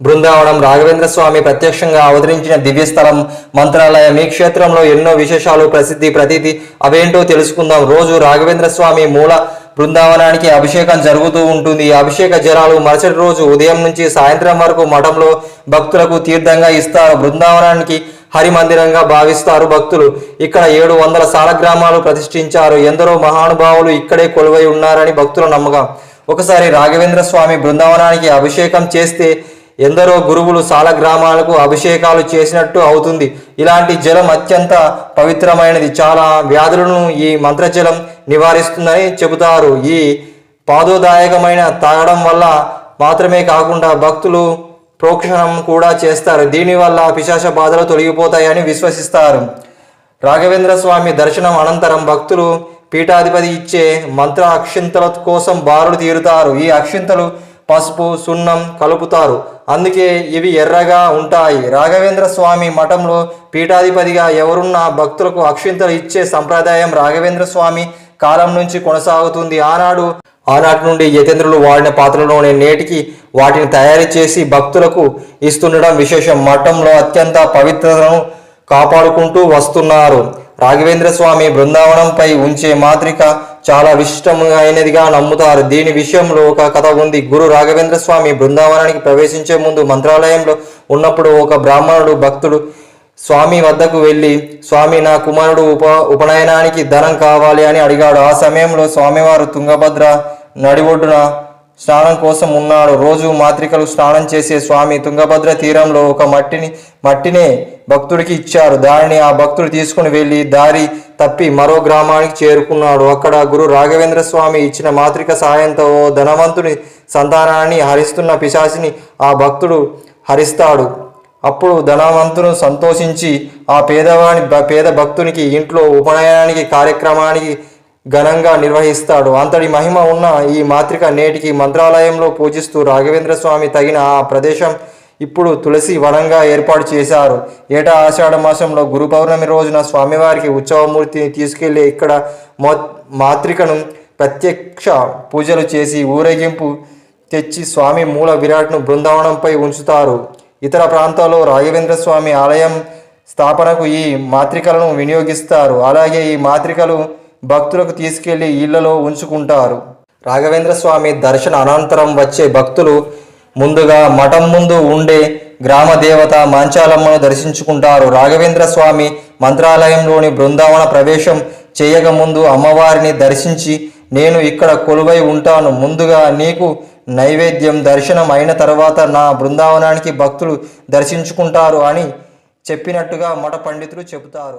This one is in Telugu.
బృందావనం రాఘవేంద్ర స్వామి ప్రత్యక్షంగా అవతరించిన దివ్యస్థలం మంత్రాలయం ఈ క్షేత్రంలో ఎన్నో విశేషాలు ప్రసిద్ధి ప్రతీతి. అవేంటో తెలుసుకుందాం. రోజు రాఘవేంద్ర స్వామి మూల బృందావనానికి అభిషేకం జరుగుతూ ఉంటుంది. ఈ అభిషేక జలాలు మరుసటి రోజు ఉదయం నుంచి సాయంత్రం వరకు మఠంలో భక్తులకు తీర్థంగా ఇస్తారు. బృందావనానికి హరిమందిరంగా భావిస్తారు భక్తులు. ఇక్కడ ఏడు వందల సాలగ్రామాలు ప్రతిష్ఠించారు. ఎందరో మహానుభావులు ఇక్కడే కొలువై ఉన్నారని భక్తుల నమ్మకం. ఒకసారి రాఘవేంద్ర స్వామి బృందావనానికి అభిషేకం చేస్తే ఎందరో గురువులు సాలగ్రామాలకు అభిషేకాలు చేసినట్టు అవుతుంది. ఇలాంటి జలం అత్యంత పవిత్రమైనది. చాలా వ్యాధులను ఈ మంత్రజలం నివారిస్తుందని చెబుతారు. ఈ పాదోదాయకమైన తాగడం వల్ల మాత్రమే కాకుండా భక్తులు ప్రోక్షణం కూడా చేస్తారు. దీనివల్ల పిశాచ బాధలు తొలగిపోతాయని విశ్వసిస్తారు. రాఘవేంద్ర స్వామి దర్శనం అనంతరం భక్తులు పీఠాధిపతి ఇచ్చే మంత్ర అక్షింతల కోసం బారులు తీరుతారు. ఈ అక్షింతలు పసుపు సున్నం కలుపుతారు. అందుకే ఇవి ఎర్రగా ఉంటాయి. రాఘవేంద్ర స్వామి మఠంలో పీఠాధిపతిగా ఎవరున్నా భక్తులకు అక్షింతలు ఇచ్చే సంప్రదాయం రాఘవేంద్ర స్వామి కాలం నుంచి కొనసాగుతుంది. ఆనాడు ఆనాటి నుండి యతేంద్రులు వాడిన పాత్రలోనే నేటికి వాటిని తయారు చేసి భక్తులకు ఇస్తుండడం విశేషం. మఠంలో అత్యంత పవిత్రతను కాపాడుకుంటూ వస్తున్నారు. రాఘవేంద్ర స్వామి బృందావనంపై ఉంచే మాత్రిక చాలా విశిష్టమైనదిగా నమ్ముతారు. దీని విషయంలో ఒక కథ ఉంది. గురు రాఘవేంద్ర స్వామి బృందావనానికి ప్రవేశించే ముందు మంత్రాలయంలో ఉన్నప్పుడు ఒక బ్రాహ్మణుడు భక్తుడు స్వామి వద్దకు వెళ్ళి స్వామి నా కుమారుడు ఉప ఉపనయనానికి ధనం కావాలి అని అడిగాడు. ఆ సమయంలో స్వామివారు తుంగభద్ర నడి ఒడ్డున స్నానం కోసం ఉన్నాడు. రోజు మాత్రికలు స్నానం చేసే స్వామి తుంగభద్ర తీరంలో ఒక మట్టిని మట్టినే భక్తుడికి ఇచ్చారు. దానిని ఆ భక్తుడు తీసుకుని వెళ్ళి దారి తప్పి మరో గ్రామానికి చేరుకున్నాడు. అక్కడ గురు రాఘవేంద్ర స్వామి ఇచ్చిన మాత్రిక సాయంతో ఓ ధనవంతుని సంతానాన్ని హరిస్తున్న పిశాచిని ఆ భక్తుడు హరిస్తాడు. అప్పుడు ధనవంతుడు సంతోషించి ఆ పేదవాని పేద భక్తునికి ఇంట్లో ఉపనయనానికి కార్యక్రమానికి ఘనంగా నిర్వహిస్తాడు. అంతటి మహిమ ఉన్న ఈ మాత్రిక నేటికి మంత్రాలయంలో పూజిస్తూ రాఘవేంద్ర స్వామి తగిన ఆ ప్రదేశం ఇప్పుడు తులసి వనంగా ఏర్పాటు చేశారు. ఏటా ఆషాఢ మాసంలో గురు పౌర్ణమి రోజున స్వామివారికి ఉత్సవమూర్తిని తీసుకెళ్ళి ఇక్కడ మో మాత్రికను ప్రత్యక్ష పూజలు చేసి ఊరేగింపు తెచ్చి స్వామి మూల విరాట్ను బృందావనంపై ఉంచుతారు. ఇతర ప్రాంతాల్లో రాఘవేంద్ర స్వామి ఆలయం స్థాపనకు ఈ మాత్రికలను వినియోగిస్తారు. అలాగే ఈ మాత్రికలు భక్తులకు తీసుకెళ్ళి ఇళ్ళలో ఉంచుకుంటారు. రాఘవేంద్ర స్వామి దర్శన అనంతరం వచ్చే భక్తులు ముందుగా మఠం ముందు ఉండే గ్రామ దేవత మాంచాలమ్మను దర్శించుకుంటారు. రాఘవేంద్ర స్వామి మంత్రాలయంలోని బృందావన ప్రవేశం చేయకముందు అమ్మవారిని దర్శించి నేను ఇక్కడ కొలువై ఉంటాను. ముందుగా నీకు నైవేద్యం దర్శనం అయిన తర్వాత నా బృందావనానికి భక్తులు దర్శించుకుంటారు అని చెప్పినట్టుగా మఠ పండితులు చెబుతారు.